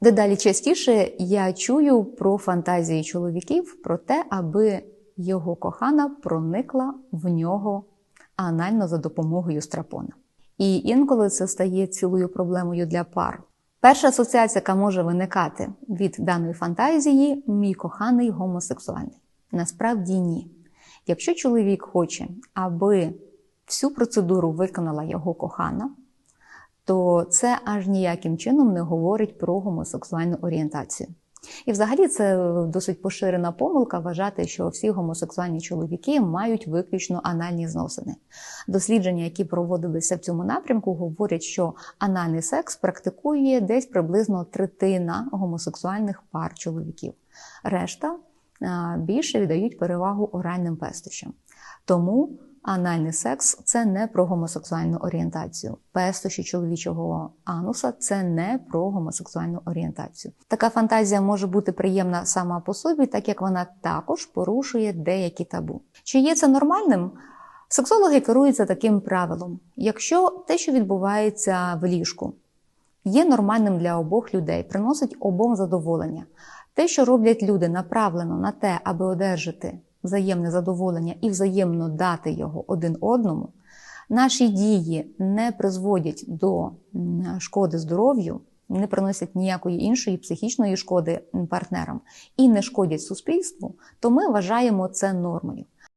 Дедалі частіше я чую про фантазії чоловіків про те, аби його кохана проникла в нього анально за допомогою страпона. І інколи це стає цілою проблемою для пар. Перша асоціація, яка може виникати від даної фантазії, мій коханий гомосексуальний. Насправді ні. Якщо чоловік хоче, аби всю процедуру виконала його кохана, то це аж ніяким чином не говорить про гомосексуальну орієнтацію. І взагалі це досить поширена помилка вважати, що всі гомосексуальні чоловіки мають виключно анальні зносини. Дослідження, які проводилися в цьому напрямку, говорять, що анальний секс практикує десь приблизно третина гомосексуальних пар чоловіків. Решта більше віддають перевагу оральним пестощам. Тому анальний секс це не про гомосексуальну орієнтацію. Пестощі чоловічого ануса це не про гомосексуальну орієнтацію. Така фантазія може бути приємна сама по собі, так як вона також порушує деякі табу. Чи є це нормальним? Сексологи керуються таким правилом: якщо те, що відбувається в ліжку, є нормальним для обох людей, приносить обом задоволення. Те, що роблять люди, направлено на те, аби одержати взаємне задоволення і взаємно дати його один одному, наші дії не призводять до шкоди здоров'ю, не приносять ніякої іншої психічної шкоди партнерам і не шкодять суспільству, то ми вважаємо це нормою.